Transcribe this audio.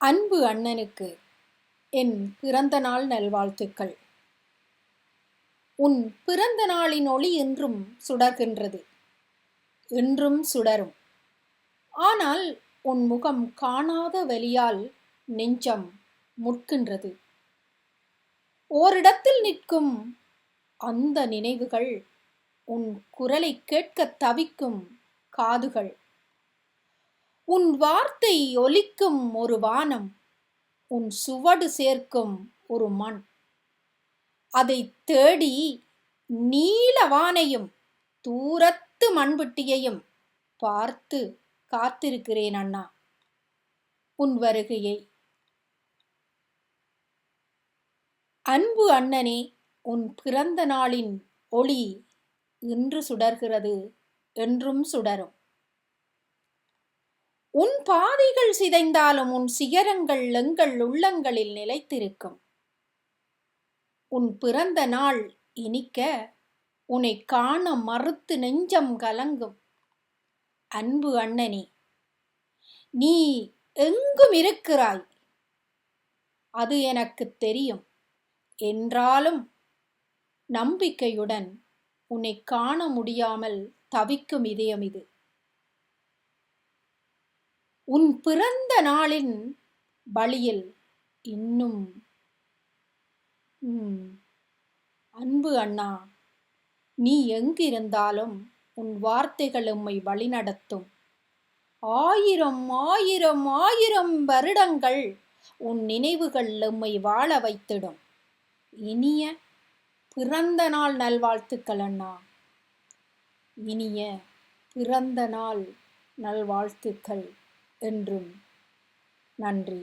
அன்பு அண்ணனுக்கு என் பிறந்த நாள் நல்வாழ்த்துக்கள். உன் பிறந்த நாளின் ஒளி என்றும் சுடர்கின்றது. என்றும் சுடரும். ஆனால் உன் முகம் காணாத வலியால் நெஞ்சம் முட்கின்றது ஓரிடத்தில் நிற்கும் அந்த நினைவுகள் உன் குரலை கேட்கத் தவிக்கும் காதுகள். உன் வார்த்தை ஒலிக்கும் ஒரு வானம் உன் சுவடு சேர்க்கும் ஒரு மண். அதை தேடி நீல வானையும் தூரத்து மண்புட்டியையும் பார்த்து காத்திருக்கிறேன் அண்ணா உன் வருகையை. அன்பு அண்ணனே உன் பிறந்த நாளின் ஒளி இன்று சுடர்கிறது என்றும் சுடரும். உன் பாதைகள் சிதைந்தாலும் உன் சிகரங்கள் எங்கள் உள்ளங்களில் நிலைத்திருக்கும். உன் பிறந்த நாள் இனிக்க உன்னை காண மறுத்து நெஞ்சம் கலங்கும். அன்பு அண்ணனே நீ எங்கும் இருக்கிறாய்? அது எனக்கு தெரியும். என்றாலும் நம்பிக்கையுடன் உன்னை காண முடியாமல் தவிக்கும் இதயம் இது. உன் பிறந்த நாளின் வழியில் இன்னும் ம், அன்பு அண்ணா நீ எங்கிருந்தாலும் உன் வார்த்தைகள் உம்மை வழிநடத்தும். ஆயிரம் ஆயிரம் ஆயிரம் வருடங்கள் உன் நினைவுகள் எம்மை வாழ வைத்திடும். இனிய பிறந்த நாள் நல்வாழ்த்துக்கள் அண்ணா. இனிய பிறந்த நாள் நல்வாழ்த்துக்கள். என்றும். நன்றி.